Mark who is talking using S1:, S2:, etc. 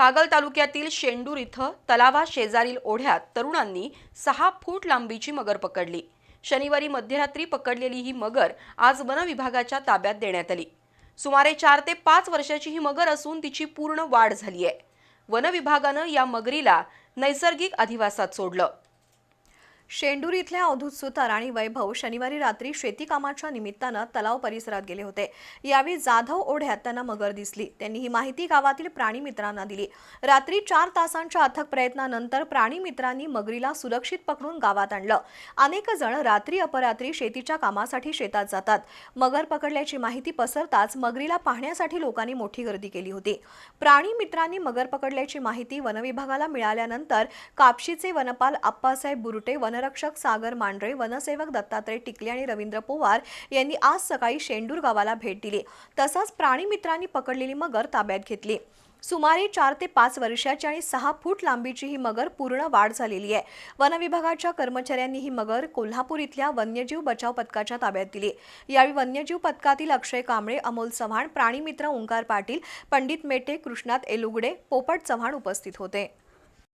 S1: कागल तालुक्यातील शेंडूर इथं तलावा शेजारील ओढ्यात तरुणांनी सहा फूट लांबीची मगर पकडली. शनिवारी मध्यरात्री पकडलेली ही मगर आज वनविभागाच्या ताब्यात देण्यात आली. सुमारे चार ते पाच वर्षाची ही मगर असून तिची पूर्ण वाढ झाली आहे वनविभागानं या मगरीला नैसर्गिक अधिवासात सोडलं.
S2: शेंडूर इथल्या अवधूत सुतार आणि वैभव शनिवारी रात्री शेतीकामाच्या निमित्तानं तलाव परिसरात गेले होते. यावेळी जाधव ओढ्यात त्यांना मगर दिसली. त्यांनी ही माहिती गावातील प्राणी मित्रांना दिली. रात्री चार तासांच्या अथक प्रयत्नानंतर प्राणी मित्रांनी मगरीला सुरक्षित पकडून गावात आणलं. अनेक जण रात्री अपरात्री शेतीच्या कामासाठी शेतात जातात. मगर पकडल्याची माहिती पसरताच मगरीला पाहण्यासाठी लोकांनी मोठी गर्दी केली होती. प्राणी मित्रांनी मगर पकडल्याची माहिती वनविभागाला मिळाल्यानंतर कापशीचे वनपाल आप्पासाहेब बुरुटे वनरक्षक सागर मांढरे वनसेवक दत्तात्रय टिकले आणि रवींद्र पोवार यांनी आज सकाळी शेंडूर गावाला भेट दिली. तसंच प्राणी मित्रांनी पकडलेली मगर ताब्यात घेतली. सुमारे चार ते पाच वर्षाची आणि सहा फूट लांबीची ही मगर पूर्ण वाढ झालेली आहे. वनविभागाच्या कर्मचाऱ्यांनी ही मगर कोल्हापूर इथल्या वन्यजीव बचाव पथकाच्या ताब्यात दिली. यावेळी वन्यजीव पथकातील अक्षय कांबळे अमोल चव्हाण प्राणीमित्र ओंकार पाटील पंडित मेटे कृष्णात एलुगडे पोपट चव्हाण उपस्थित होते.